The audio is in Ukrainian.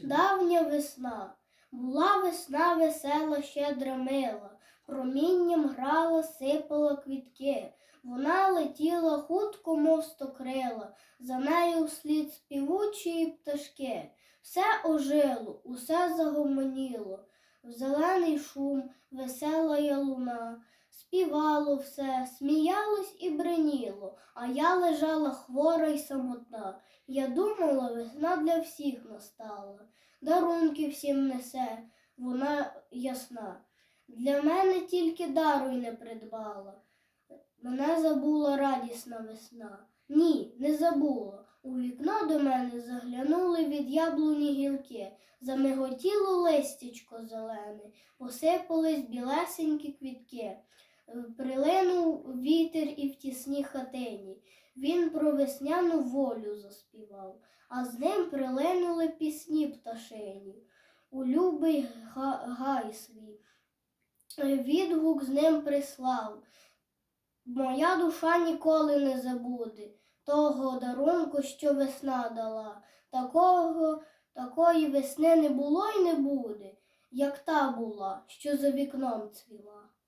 Давня весна, була весна весела, щедра мила, промінням грала, сипала квітки. Вона летіла хутко, мов стокрила, за нею вслід співучої пташки. Все ожило, усе загомоніло, в зелений шум, весела я луна. Співало все, сміялось і бреніло, а я лежала хвора й самотна. Я думала, весна для всіх настала, дарунки всім несе, вона ясна. Для мене тільки дару й не придбала. Мене забула радісна весна. Ні, не забула. У вікно до мене заглянули від яблуні гілки, замиготіло листячко зелене, посипались білесенькі квітки. Е, Прилинув вітер і тісній хатині. Він про весняну волю заспівав, а з ним прилинули пісні пташині. У любий гай свій. Е, Відгук з ним прислав. Моя душа ніколи не забуде того дарунку, що весна дала. Такого, такої весни не було й не буде, як та була, що за вікном цвіла.